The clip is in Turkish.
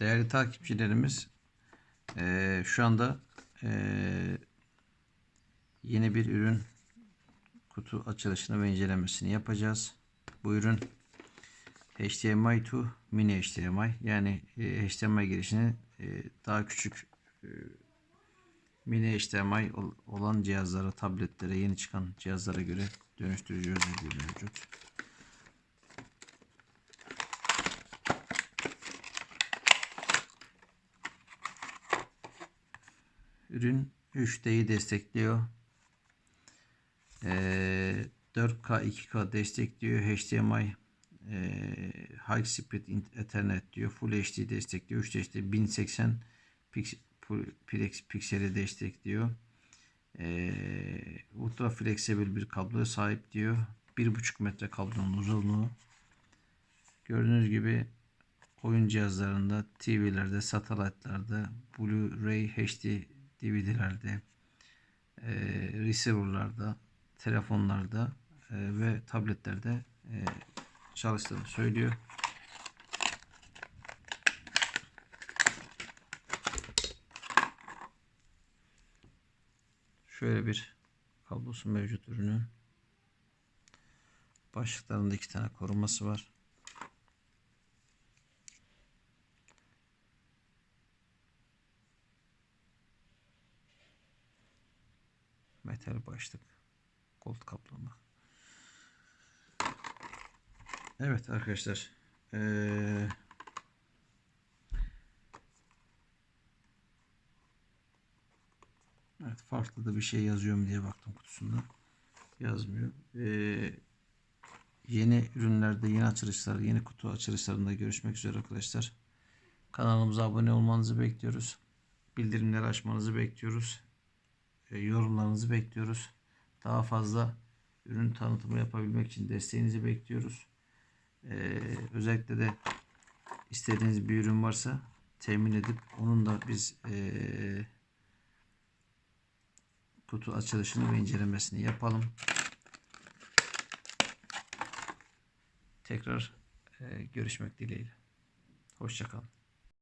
Değerli takipçilerimiz eee, şu anda eee, yeni bir ürün kutu açılışını ve incelemesini yapacağız. Bu ürün HDMI to mini HDMI yani e, HDMI girişini e, daha küçük e, mini HDMI ol- olan cihazlara, tabletlere, yeni çıkan cihazlara göre dönüştürücü özelliği mevcut. Ürün 3D'yi destekliyor. Ee, 4K 2K destekliyor. HDMI e, High Speed Ethernet diyor. Full HD destekliyor. 3D işte 1080 pix, pu- pix, pikseli destekliyor. Ee, ultra flexible bir kabloya sahip diyor. 1.5 metre kablonun uzunluğu. Gördüğünüz gibi oyun cihazlarında, TV'lerde, satellite'larda, Blu-ray HD DVD'lerde, e, receiver'larda, telefonlarda e, ve tabletlerde e, çalıştığını söylüyor. Şöyle bir kablosu mevcut ürünün. Başlıklarında iki tane koruması var. Metal başlık. Gold kaplama. Evet arkadaşlar. Ee, evet farklı da bir şey yazıyor mu diye baktım kutusunda. Yazmıyor. Ee, yeni ürünlerde, yeni açılışlar, yeni kutu açılışlarında görüşmek üzere arkadaşlar. Kanalımıza abone olmanızı bekliyoruz. Bildirimleri açmanızı bekliyoruz. E, yorumlarınızı bekliyoruz. Daha fazla ürün tanıtımı yapabilmek için desteğinizi bekliyoruz. E, özellikle de istediğiniz bir ürün varsa temin edip onun da biz e, kutu açılışını ve incelemesini yapalım. Tekrar görüşmek dileğiyle. Hoşçakalın.